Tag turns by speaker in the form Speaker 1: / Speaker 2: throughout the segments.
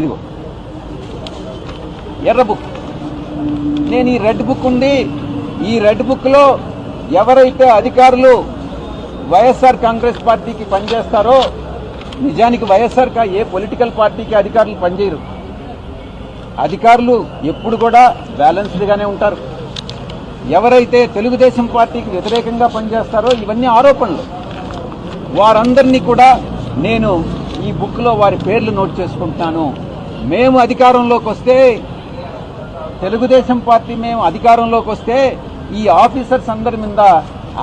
Speaker 1: ఇదిగో. ఎర్ర బుక్. నేను ఈ రెడ్ బుక్ ఉంది ఈ రెడ్ బుక్లో ఎవరైతే అధికారులు వైఎస్ఆర్ కాంగ్రెస్ పార్టీకి పనిచేస్తారో నిజానికి వైఎస్ఆర్ ఏ పొలిటికల్ పార్టీకి అధికారులు పనిచేయరు. అధికారులు ఎప్పుడు కూడా బ్యాలెన్స్డ్గానే ఉంటారు. ఎవరైతే తెలుగుదేశం పార్టీకి వ్యతిరేకంగా పనిచేస్తారో ఇవన్నీ ఆరోపణలు. వారందరినీ కూడా నేను ఈ బుక్లో వారి పేర్లు నోట్ చేసుకుంటున్నాను. మేము అధికారంలోకి వస్తే తెలుగుదేశం పార్టీ మేము అధికారంలోకి వస్తే ఈ ఆఫీసర్స్ అందరి మీద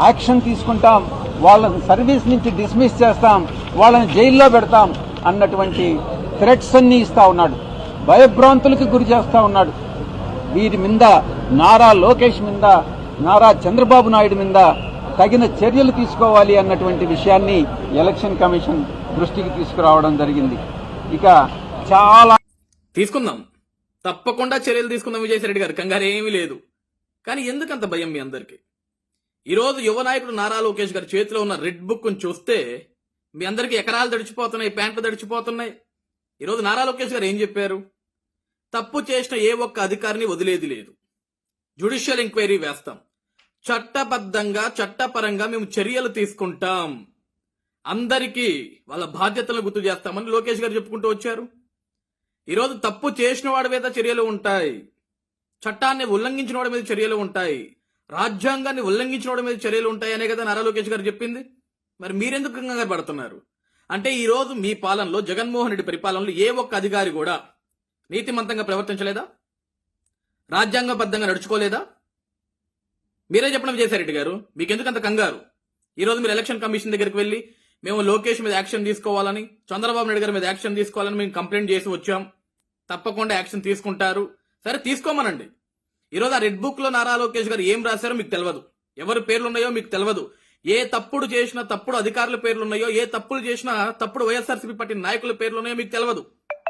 Speaker 1: యాక్షన్ తీసుకుంటాం వాళ్ళని సర్వీస్ నుంచి డిస్మిస్ చేస్తాం వాళ్ళని జైల్లో పెడతాం అన్నటువంటి థ్రెట్స్ అన్ని ఇస్తా ఉన్నాడు. భయభ్రాంతులకు గురి చేస్తూ ఉన్నాడు. వీరి మీద నారా లోకేష్ మీద నారా చంద్రబాబు నాయుడు మీద తగిన చర్యలు తీసుకోవాలి అన్నటువంటి విషయాన్ని ఎలక్షన్ కమిషన్ దృష్టికి తీసుకురావడం జరిగింది. ఇక చాలా
Speaker 2: తీసుకుందాం. తప్పకుండా చర్యలు తీసుకుందాం విజయసాయిరెడ్డి గారు. కంగారు ఏమీ లేదు. కానీ ఎందుకంత భయం మీ అందరికీ? ఈరోజు యువ నాయకుడు నారా లోకేష్ గారి చేతిలో ఉన్న రెడ్ బుక్ చూస్తే మీ అందరికీ ఎకరాలు తడిచిపోతున్నాయి ప్యాంట్లు తడిచిపోతున్నాయి. ఈరోజు నారా లోకేష్ గారు ఏం చెప్పారు? తప్పు చేసిన ఏ ఒక్క అధికారిని వదిలేది లేదు. జ్యుడిషియల్ ఎంక్వైరీ వేస్తాం. చట్టబద్ధంగా చట్టపరంగా మేము చర్యలు తీసుకుంటాం. అందరికీ వాళ్ళ బాధ్యతలను గుర్తు చేస్తామని లోకేష్ గారు చెప్పుకుంటూ వచ్చారు. ఈరోజు తప్పు చేసిన వాడి మీద చర్యలు ఉంటాయి. చట్టాన్ని ఉల్లంఘించిన వాడి మీద చర్యలు ఉంటాయి. రాజ్యాంగాన్ని ఉల్లంఘించిన వాడి మీద చర్యలు ఉంటాయి అనే కదా నారా లోకేష్ గారు చెప్పింది. మరి మీరెందుకు కంగారు పడుతున్నారు? అంటే ఈరోజు మీ పాలనలో జగన్మోహన్ రెడ్డి పరిపాలనలో ఏ ఒక్క అధికారి కూడా నీతిమంతంగా ప్రవర్తించలేదా? రాజ్యాంగబద్ధంగా నడుచుకోలేదా? మీరే చెప్పడం విజయసాయిరెడ్డి గారు. మీకెందుకు అంత కంగారు? ఈరోజు మీరు ఎలక్షన్ కమిషన్ దగ్గరికి వెళ్ళి మేము లోకేష్ మీద యాక్షన్ తీసుకోవాలని చంద్రబాబు నాయుడు గారి మీద యాక్షన్ తీసుకోవాలని మేము కంప్లైంట్ చేసి వచ్చాం. తప్పకుండా యాక్షన్ తీసుకుంటారు. సరే తీసుకోమనండి. ఈరోజు ఆ రెడ్ బుక్లో నారా లోకేష్ గారు ఏం రాశారో మీకు తెలియదు ఎవరి పేర్లు ఉన్నాయో మీకు తెలియదు ఏ తప్పుడు చేసిన తప్పుడు అధికారుల పేర్లు ఉన్నాయో ఏ తప్పులు చేసినా తప్పుడు వైఎస్ఆర్సీపీ పార్టీ నాయకుల పేర్లు ఉన్నాయో మీకు తెలియదు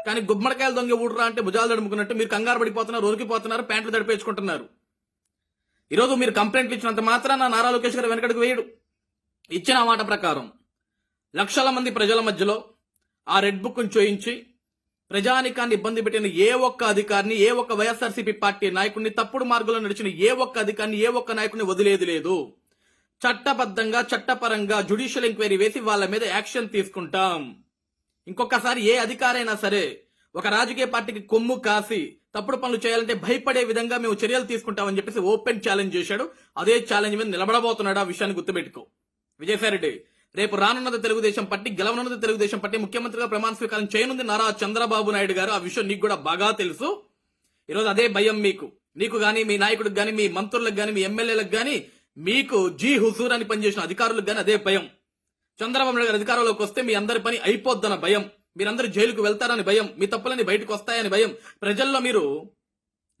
Speaker 2: కానీ గుమ్మడికాయలు దొంగ ఊడరా అంటే భుజాలు తడుముకున్నట్టు మీరు కంగారు పడిపోతున్నారు ఉరికిపోతున్నారు ప్యాంట్లు తడిపేసుకుంటున్నారు. ఈరోజు మీరు కంప్లైంట్లు ఇచ్చినంత మాత్రాన నారా లోకేష్ గారు వెనకడికి వేయడు. ఇచ్చిన ఆ మాట ప్రకారం లక్షల మంది ప్రజల మధ్యలో ఆ రెడ్ బుక్ చూయించి ప్రజానికాన్ని ఇబ్బంది పెట్టిన ఏ ఒక్క అధికారిని ఏ ఒక్క వైఎస్ఆర్సీపీ పార్టీ నాయకుడిని తప్పుడు మార్గంలో నడిచిన ఏ ఒక్క అధికారిని ఏ ఒక్క నాయకుడిని వదిలేది లేదు. చట్టబద్ధంగా చట్టపరంగా జుడిషియల్ ఎంక్వైరీ వేసి వాళ్ళ మీద యాక్షన్ తీసుకుంటాం. ఇంకొకసారి ఏ అధికారైనా సరే ఒక రాజకీయ పార్టీకి కొమ్ము కాసి తప్పుడు పనులు చేయాలంటే భయపడే విధంగా మేము చర్యలు తీసుకుంటామని చెప్పేసి ఓపెన్ ఛాలెంజ్ చేశాడు. అదే ఛాలెంజ్ మీద నిలబడబోతున్నాడు ఆ విషయాన్ని గుర్తుపెట్టుకో. విజయసాయిరెడ్డి రేపు రానున్నది తెలుగుదేశం పార్టీ గెలవనున్నది తెలుగుదేశం పార్టీ ముఖ్యమంత్రిగా ప్రమాణ స్వీకారం చేయనుంది నారా చంద్రబాబు నాయుడు గారు. ఆ విషయం నీకు కూడా బాగా తెలుసు. ఈరోజు అదే భయం మీకు. నీకు గాని మీ నాయకుడికి గాని మీ మంత్రులకు గాని మీ ఎమ్మెల్యేలకు గాని మీకు జీ హుజూర్ అని పనిచేసిన అధికారులకు గాని అదే భయం. చంద్రబాబు నాయుడు గారు అధికారంలోకి వస్తే మీ అందరి పని అయిపోద్దన్న భయం. మీరందరూ జైలుకు వెళ్తారని భయం. మీ తప్పులని బయటకు వస్తాయని భయం. ప్రజల్లో మీరు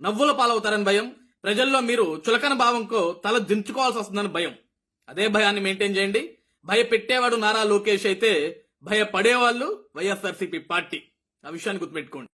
Speaker 2: నవ్వుల పాలవుతారని భయం. ప్రజల్లో మీరు చులకన భావంతో తల దించుకోవాల్సి వస్తుందని భయం. అదే భయాన్ని మెయింటైన్ చేయండి. భయపెట్టేవాడు నారా లోకేష్ అయితే భయపడేవాళ్ళు వైఎస్ఆర్సీపీ పార్టీ. ఆ విషయాన్ని గుర్తుపెట్టుకోండి.